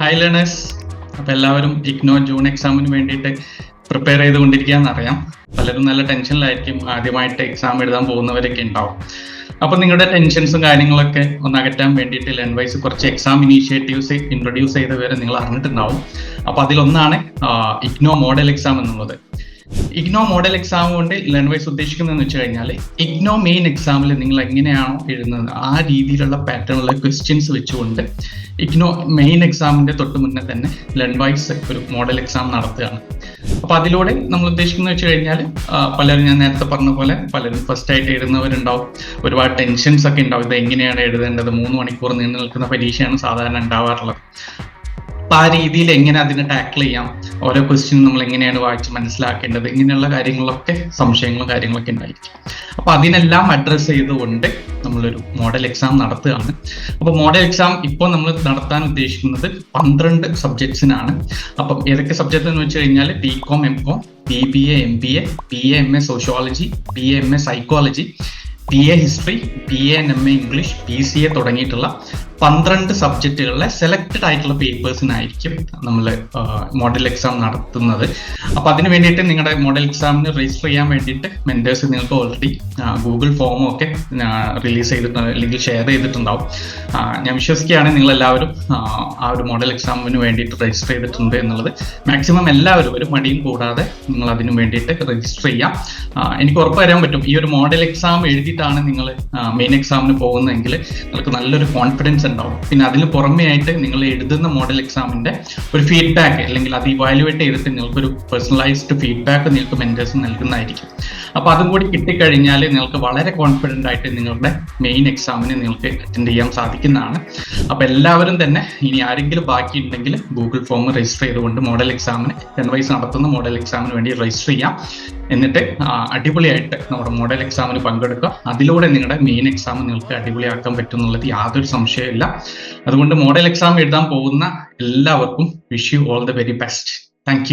Hi learners അപ്പോൾ എല്ലാവരും IGNOU June എക്സാമിന് വേണ്ടിയിട്ട് പ്രിപ്പയർ ചെയ്തുകൊണ്ടിരിക്കുകയെന്ന് അറിയാം. പലരും നല്ല ടെൻഷനിലായിരിക്കും ആദ്യമായിട്ട് എക്സാം എഴുതാൻ പോകുന്നവരൊക്കെ ഉണ്ടാവും. അപ്പോൾ നിങ്ങളുടെ ടെൻഷൻസും കാര്യങ്ങളൊക്കെ ഒന്ന് അകറ്റാൻ വേണ്ടിയിട്ട് ലെൻവൈസ് കുറച്ച് എക്സാം ഇനീഷ്യേറ്റീവ്സ് ഇൻട്രൊഡ്യൂസ് ചെയ്ത വിവരം നിങ്ങൾ അറിഞ്ഞിട്ടുണ്ടാവും. അപ്പോൾ അതിലൊന്നാണ് ഇഗ്നോ മോഡൽ എക്സാം എന്നുള്ളത്. ഇഗ്നോ മോഡൽ എക്സാം കൊണ്ട് ലെൻവൈസ് ഉദ്ദേശിക്കുന്നതെന്ന് വെച്ച് കഴിഞ്ഞാൽ ഇഗ്നോ മെയിൻ എക്സാമിൽ നിങ്ങൾ എങ്ങനെയാണോ എഴുതുന്നത് ആ രീതിയിലുള്ള പാറ്റേണിലുള്ള ക്വസ്റ്റ്യൻസ് വെച്ചുകൊണ്ട് ഇഗ്നോ മെയിൻ എക്സാമിന്റെ തൊട്ട് മുന്നേ തന്നെ ലെൻവൈസ് ഒരു മോഡൽ എക്സാം നടത്തുകയാണ്. അപ്പൊ അതിലൂടെ നമ്മൾ ഉദ്ദേശിക്കുന്നത് വെച്ച് കഴിഞ്ഞാൽ പലരും ഞാൻ നേരത്തെ പറഞ്ഞ പോലെ പലരും ഫസ്റ്റ് ആയിട്ട് എഴുതുന്നവരുണ്ടാവും. ഒരുപാട് ടെൻഷൻസ് ഒക്കെ ഉണ്ടാവും. ഇത് എങ്ങനെയാണ് എഴുതേണ്ടത്? മൂന്ന് മണിക്കൂർ നീണ്ടു നിൽക്കുന്ന പരീക്ഷയാണ് സാധാരണ ഉണ്ടാവാറുള്ളത്. അപ്പൊ ആ രീതിയിൽ എങ്ങനെ അതിനെ ടാക്കിൾ ചെയ്യാം? ഓരോ ക്വസ്റ്റ്യൻ നമ്മൾ എങ്ങനെയാണ് വായിച്ച് മനസ്സിലാക്കേണ്ടത്? ഇങ്ങനെയുള്ള കാര്യങ്ങളൊക്കെ സംശയങ്ങളും കാര്യങ്ങളൊക്കെ ഉണ്ടായിരിക്കും. അപ്പൊ അതിനെല്ലാം അഡ്രസ്സ് ചെയ്തുകൊണ്ട് നമ്മളൊരു മോഡൽ എക്സാം നടത്തുകയാണ്. അപ്പോൾ മോഡൽ എക്സാം ഇപ്പോൾ നമ്മൾ നടത്താൻ ഉദ്ദേശിക്കുന്നത് പന്ത്രണ്ട് സബ്ജക്ട്സിനാണ് അപ്പം ഏതൊക്കെ സബ്ജക്റ്റ് എന്ന് വെച്ച് കഴിഞ്ഞാൽ B com M com B B A M B A B A M A sociology B A M A psychology B A history P A N M A English P C A തുടങ്ങിയിട്ടുള്ള പന്ത്രണ്ട് സബ്ജക്റ്റുകളിലെ selected ആയിട്ടുള്ള പേപ്പേഴ്സിനായിരിക്കും നമ്മൾ model exam നടത്തുന്നത്. അപ്പോൾ അതിന് വേണ്ടിയിട്ട് നിങ്ങളുടെ model എക്സാമിന് രജിസ്റ്റർ ചെയ്യാൻ വേണ്ടിയിട്ട് മെന്റേഴ്സ് നിങ്ങൾക്ക് ഓൾറെഡി ഗൂഗിൾ ഫോമും ഒക്കെ റിലീസ് ചെയ്തിട്ടുണ്ട് അല്ലെങ്കിൽ ഷെയർ ചെയ്തിട്ടുണ്ടാവും. ഞാൻ വിശ്വസിക്കുകയാണ് നിങ്ങൾ എല്ലാവരും ആ ഒരു മോഡൽ എക്സാമിന് വേണ്ടിയിട്ട് രജിസ്റ്റർ ചെയ്തിട്ടുണ്ട് എന്നുള്ളത്. മാക്സിമം എല്ലാവരും ഒരു മടിയും കൂടാതെ നിങ്ങൾ അതിനു വേണ്ടിയിട്ട് രജിസ്റ്റർ ചെയ്യാം. എനിക്ക് ഉറപ്പ് തരാൻ പറ്റും. ഈ ഒരു മോഡൽ എക്സാം എഴുതിയിട്ടാണ് നിങ്ങൾ മെയിൻ എക്സാമിന് പോകുന്നതെങ്കിൽ നിങ്ങൾക്ക് നല്ലൊരു കോൺഫിഡൻസ് ഉണ്ടാവും. പിന്നെ അതിന് പുറമേ ആയിട്ട് നിങ്ങൾ എഴുതുന്ന മോഡൽ എക്സാമിന്റെ ഒരു ഫീഡ്ബാക്ക് അല്ലെങ്കിൽ അത് ഇവാലുവേറ്റ് ചെയ്തിട്ട് നിങ്ങൾക്കൊരു പേഴ്സണലൈസ്ഡ് ഫീഡ്ബാക്ക് നിങ്ങൾക്ക് മെന്റേഴ്സ് നൽകുന്നതായിരിക്കും. അപ്പൊ അതും കൂടി കിട്ടിക്കഴിഞ്ഞാൽ നിങ്ങൾക്ക് വളരെ കോൺഫിഡന്റ് ആയിട്ട് നിങ്ങളുടെ മെയിൻ എക്സാമിന് നിങ്ങൾക്ക് അറ്റൻഡ് ചെയ്യാൻ സാധിക്കുന്നതാണ്. അപ്പോൾ എല്ലാവരും തന്നെ ഇനി ആരെങ്കിലും ബാക്കി ഉണ്ടെങ്കിൽ ഗൂഗിൾ ഫോം രജിസ്റ്റർ ചെയ്തുകൊണ്ട് മോഡൽ എക്സാമിന് വൈസ് നടത്തുന്ന മോഡൽ എക്സാമിന് വേണ്ടി രജിസ്റ്റർ ചെയ്യാം. എന്നിട്ട് അടിപൊളിയായിട്ട് നമ്മുടെ മോഡൽ എക്സാമിന് പങ്കെടുക്കുക. അതിലൂടെ നിങ്ങളുടെ മെയിൻ എക്സാം നിങ്ങൾക്ക് അടിപൊളിയാക്കാൻ പറ്റും എന്നുള്ളത് യാതൊരു സംശയമില്ല അതുകൊണ്ട് മോഡൽ എക്സാം എഴുതാൻ പോകുന്ന എല്ലാവർക്കും wish you all the very best thank